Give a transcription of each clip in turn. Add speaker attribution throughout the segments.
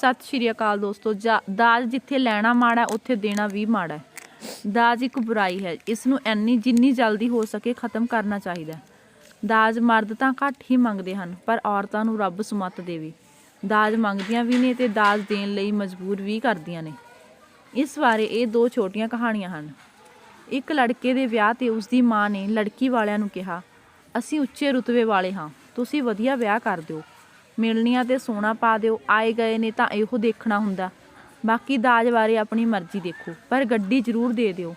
Speaker 1: ਸਤਿ ਸ਼੍ਰੀ ਅਕਾਲ ਦੋਸਤੋ, ਜਾ- ਦਾਜ ਜਿੱਥੇ ਲੈਣਾ ਮਾੜਾ, ਉੱਥੇ ਦੇਣਾ ਵੀ ਮਾੜਾ ਹੈ। ਦਾਜ ਇੱਕ ਬੁਰਾਈ ਹੈ। ਇਸ ਨੂੰ ਐਨੀ ਜਿੰਨੀ ਜਲਦੀ ਹੋ ਸਕੇ ਖਤਮ ਕਰਨਾ ਚਾਹੀਦਾ ਹੈ। ਦਾਜ ਮਰਦ ਤਾਂ ਘੱਟ ਹੀ ਮੰਗਦੇ ਹਨ, ਪਰ ਔਰਤਾਂ ਨੂੰ ਰੱਬ ਸੁਮੱਤ ਦੇਵੇ। ਦਾਜ ਮੰਗਦੀਆਂ ਵੀ ਨੇ ਤੇ ਦਾਜ ਦੇਣ ਲਈ ਮਜਬੂਰ ਵੀ ਕਰਦੀਆਂ ਨੇ। ਇਸ ਬਾਰੇ ਇਹ ਦੋ ਛੋਟੀਆਂ ਕਹਾਣੀਆਂ ਹਨ। ਇੱਕ ਲੜਕੇ ਦੇ ਵਿਆਹ ਤੇ ਉਸ ਦੀ ਮਾਂ ਨੇ ਲੜਕੀ ਵਾਲਿਆਂ ਨੂੰ ਕਿਹਾ, ਅਸੀਂ ਉੱਚੇ ਰੁਤਬੇ ਵਾਲੇ ਹਾਂ, ਤੁਸੀਂ ਵਧੀਆ ਵਿਆਹ ਕਰ ਦਿਓ। ਮਿਲਣੀਆਂ ਤੇ ਸੋਨਾ ਪਾ ਦਿਓ, ਆਏ ਗਏ ਨੇ ਤਾਂ ਇਹੋ ਦੇਖਣਾ ਹੁੰਦਾ। ਬਾਕੀ ਦਾਜ ਬਾਰੇ ਆਪਣੀ ਮਰਜ਼ੀ ਦੇਖੋ, ਪਰ ਗੱਡੀ ਜ਼ਰੂਰ ਦੇ ਦਿਓ।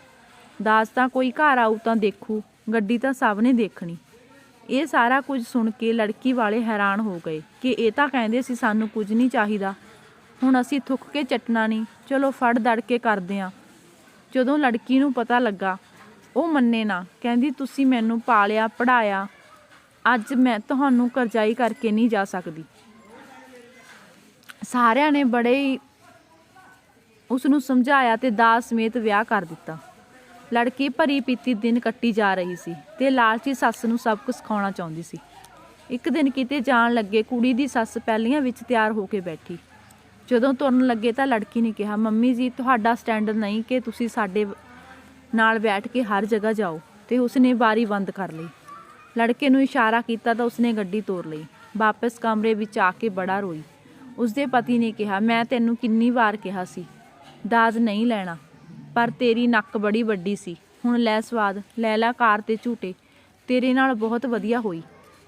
Speaker 1: ਦਾਜ ਤਾਂ ਕੋਈ ਘਰ ਆਊ ਤਾਂ ਦੇਖੂ, ਗੱਡੀ ਤਾਂ ਸਭ ਨੇ ਦੇਖਣੀ। ਇਹ ਸਾਰਾ ਕੁਝ ਸੁਣ ਕੇ ਲੜਕੀ ਵਾਲੇ ਹੈਰਾਨ ਹੋ ਗਏ ਕਿ ਇਹ ਤਾਂ ਕਹਿੰਦੇ ਸੀ, ਸਾਨੂੰ ਕੁਝ ਨਹੀਂ ਚਾਹੀਦਾ। ਹੁਣ ਅਸੀਂ ਥੁੱਕ ਕੇ ਚੱਟਣਾ ਨਹੀਂ। ਚਲੋ ਫੜ ਦੜ ਕੇ ਕਰਦੇ ਆਂ। ਜਦੋਂ ਲੜਕੀ ਨੂੰ ਪਤਾ ਲੱਗਾ, ਉਹ ਮੰਨੇ ਨਾ, ਕਹਿੰਦੀ ਤੁਸੀਂ ਮੈਨੂੰ ਪਾਲਿਆ ਪੜਾਇਆ ਅੱਜ ਮੈਂ ਤੁਹਾਨੂੰ ਕਰਜ਼ਾਈ ਕਰਕੇ ਨਹੀਂ ਜਾ ਸਕਦੀ। ਸਾਰਿਆਂ ਨੇ ਬੜੇ ਹੀ ਉਸ ਨੂੰ ਸਮਝਾਇਆ ਤੇ ਦਾਸ ਸਮੇਤ ਵਿਆਹ ਕਰ ਦਿੱਤਾ। ਲੜਕੀ ਭਰੀ ਪੀਤੀ ਦਿਨ ਕੱਟੀ ਜਾ ਰਹੀ ਸੀ ਤੇ ਲਾਲਚੀ ਸੱਸ ਨੂੰ ਸਭ ਕੁਝ ਸਿਖਾਉਣਾ ਚਾਹੁੰਦੀ ਸੀ। ਇੱਕ ਦਿਨ ਕਿਤੇ ਜਾਣ ਲੱਗੇ ਕੁੜੀ ਦੀ ਸੱਸ ਪਹਿਲੀਆਂ ਵਿੱਚ ਤਿਆਰ ਹੋ ਕੇ ਬੈਠੀ। ਜਦੋਂ ਤੁਰਨ ਲੱਗੇ ਤਾਂ ਲੜਕੀ ਨੇ ਕਿਹਾ, ਮੰਮੀ ਜੀ, ਤੁਹਾਡਾ ਸਟੈਂਡਰਡ ਨਹੀਂ ਕਿ ਤੁਸੀਂ ਸਾਡੇ ਨਾਲ ਬੈਠ ਕੇ ਹਰ ਜਗ੍ਹਾ ਜਾਓ। ਤੇ ਉਸਨੇ ਬਾਰੀ ਬੰਦ ਕਰ ਲਈ। ਲੜਕੇ ਨੂੰ ਇਸ਼ਾਰਾ ਕੀਤਾ ਤਾਂ ਉਸਨੇ ਗੱਡੀ ਤੋਰ ਲਈ। ਵਾਪਸ ਕਮਰੇ ਵਿੱਚ ਆ ਕੇ ਬੜਾ ਰੋਈ। ਉਸਦੇ ਪਤੀ ਨੇ ਕਿਹਾ, ਮੈਂ ਤੈਨੂੰ ਕਿੰਨੀ ਵਾਰ ਕਿਹਾ ਸੀ, ਦਾਜ ਨਹੀਂ ਲੈਣਾ, ਪਰ ਤੇਰੀ ਨੱਕ ਬੜੀ ਵੱਡੀ ਸੀ। ਹੁਣ ਲੈ ਸਵਾਦ, ਲੈ ਲਾ ਕਾਰ ਤੇ ਝੂਟੇ, ਤੇਰੇ ਨਾਲ ਬਹੁਤ ਵਧੀਆ ਹੋਈ।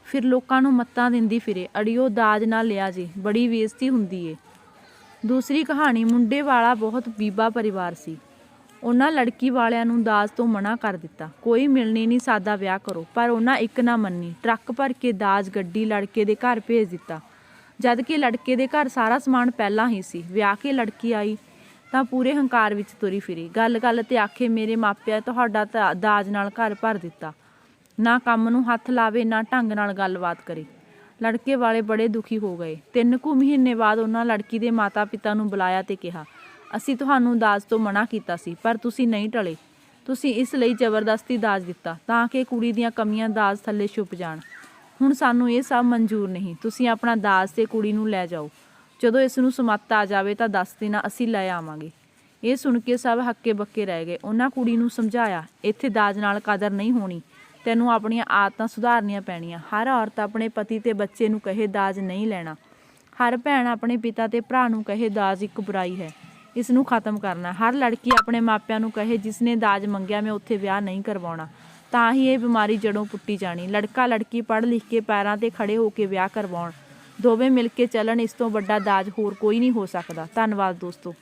Speaker 1: ਫਿਰ ਲੋਕਾਂ ਨੂੰ ਮੱਤਾਂ ਦਿੰਦੀ ਫਿਰੇ, ਅੜਿਓ ਦਾਜ ਨਾ ਲਿਆ ਜੇ, ਬੜੀ ਬੇਇੱਜ਼ਤੀ ਹੁੰਦੀ ਏ। ਦੂਸਰੀ ਕਹਾਣੀ, ਮੁੰਡੇ ਵਾਲਾ ਬਹੁਤ ਬੀਬਾ ਪਰਿਵਾਰ ਸੀ। ਉਹਨਾਂ ਲੜਕੀ ਵਾਲਿਆਂ ਨੂੰ ਦਾਜ ਤੋਂ ਮਨਾ ਕਰ ਦਿੱਤਾ। ਕੋਈ ਮਿਲਣੀ ਨਹੀਂ, ਸਾਦਾ ਵਿਆਹ ਕਰੋ। ਪਰ ਉਹਨਾਂ ਇੱਕ ਨਾ ਮੰਨੀ। ਟਰੱਕ ਭਰ ਕੇ ਦਾਜ, ਗੱਡੀ ਲੜਕੇ ਦੇ ਘਰ ਭੇਜ ਦਿੱਤਾ। ਜਦ ਕਿ ਲੜਕੇ ਦੇ ਘਰ ਸਾਰਾ ਸਮਾਨ ਪਹਿਲਾਂ ਹੀ ਸੀ। ਵਿਆਹ ਕੇ ਲੜਕੀ ਆਈ, ਤਾਂ ਪੂਰੇ ਹੰਕਾਰ ਵਿੱਚ ਤੁਰੀ ਫਿਰੀ। ਗੱਲ-ਗੱਲ ਤੇ ਆਖੇ, ਮੇਰੇ ਮਾਪਿਆਂ ਤੁਹਾਡਾ ਤਾਂ ਦਾਜ ਨਾਲ ਘਰ ਭਰ ਦਿੱਤਾ। ਨਾ ਕੰਮ ਨੂੰ ਹੱਥ ਲਾਵੇ, ਨਾ ਢੰਗ ਨਾਲ ਗੱਲਬਾਤ ਕਰੇ। ਲੜਕੇ ਵਾਲੇ ਬੜੇ ਦੁਖੀ ਹੋ ਗਏ। ਤਿੰਨ ਕੁ ਮਹੀਨੇ ਬਾਅਦ ਉਹਨਾਂ ਲੜਕੀ ਦੇ ਮਾਤਾ-ਪਿਤਾ ਨੂੰ ਬੁਲਾਇਆ ਤੇ ਕਿਹਾ ਅਸੀਂ ਤੁਹਾਨੂੰ ਦਾਜ ਤੋਂ ਮਨਾ ਕੀਤਾ ਸੀ, ਪਰ ਤੁਸੀਂ ਨਹੀਂ ਟਲੇ। ਤੁਸੀਂ ਇਸ ਲਈ ਜ਼ਬਰਦਸਤੀ ਦਾਜ ਦਿੱਤਾ, ਤਾਂ ਕਿ ਕੁੜੀ ਦੀਆਂ ਕਮੀਆਂ ਦਾਜ ਥੱਲੇ ਛੁਪ ਜਾਣ। ਹੁਣ ਸਾਨੂੰ ਇਹ ਸਭ ਮਨਜ਼ੂਰ ਨਹੀਂ, ਤੁਸੀਂ ਆਪਣਾ ਦਾਜ ਤੇ ਕੁੜੀ ਨੂੰ ਲੈ ਜਾਓ। ਜਦੋਂ ਇਸ ਨੂੰ ਸਮੱਤ ਆ ਜਾਵੇ ਤਾਂ ਦੱਸ ਦੇਣਾ ਅਸੀਂ ਲੈ ਆਵਾਂਗੇ। ਇਹ ਸੁਣ ਕੇ ਸਭ ਹੱਕੇ ਬੱਕੇ ਰਹਿ ਗਏ। ਉਹਨਾਂ ਕੁੜੀ ਨੂੰ ਸਮਝਾਇਆ, ਇੱਥੇ ਦਾਜ ਨਾਲ ਕਦਰ ਨਹੀਂ ਹੋਣੀ। ਤੈਨੂੰ ਆਪਣੀਆਂ ਆਦਤਾਂ ਸੁਧਾਰਨੀਆਂ ਪੈਣੀਆਂ। ਹਰ ਔਰਤ ਆਪਣੇ ਪਤੀ ਤੇ ਬੱਚੇ ਨੂੰ ਕਹੇ ਦਾਜ ਨਹੀਂ ਲੈਣਾ। ਹਰ ਭੈਣ ਆਪਣੇ ਪਿਤਾ ਤੇ ਭਰਾ ਨੂੰ ਕਹੇ ਦਾਜ ਇੱਕ ਬੁਰਾਈ ਹੈ। ਇਸ ਨੂੰ ਖਤਮ ਕਰਨਾ। ਹਰ ਲੜਕੀ ਆਪਣੇ ਮਾਪਿਆਂ ਨੂੰ ਕਹੇ, ਜਿਸਨੇ ਦਾਜ ਮੰਗਿਆ, ਮੈਂ ਉੱਥੇ ਵਿਆਹ ਨਹੀਂ ਕਰਵਾਉਣਾ। ਤਾਂ ਹੀ ਇਹ ਬਿਮਾਰੀ ਜੜੋਂ ਪੁੱਟੀ ਜਾਣੀ। ਲੜਕਾ ਲੜਕੀ ਪੜ੍ਹ ਲਿਖ ਕੇ ਪੈਰਾਂ ਤੇ ਖੜੇ ਹੋ ਕੇ ਵਿਆਹ ਕਰਵਾਉਣ। ਦੋਵੇਂ ਮਿਲ ਕੇ ਚੱਲਣ, ਇਸ ਤੋਂ ਵੱਡਾ ਦਾਜ ਹੋਰ ਕੋਈ ਨਹੀਂ ਹੋ ਸਕਦਾ। ਧੰਨਵਾਦ ਦੋਸਤੋ।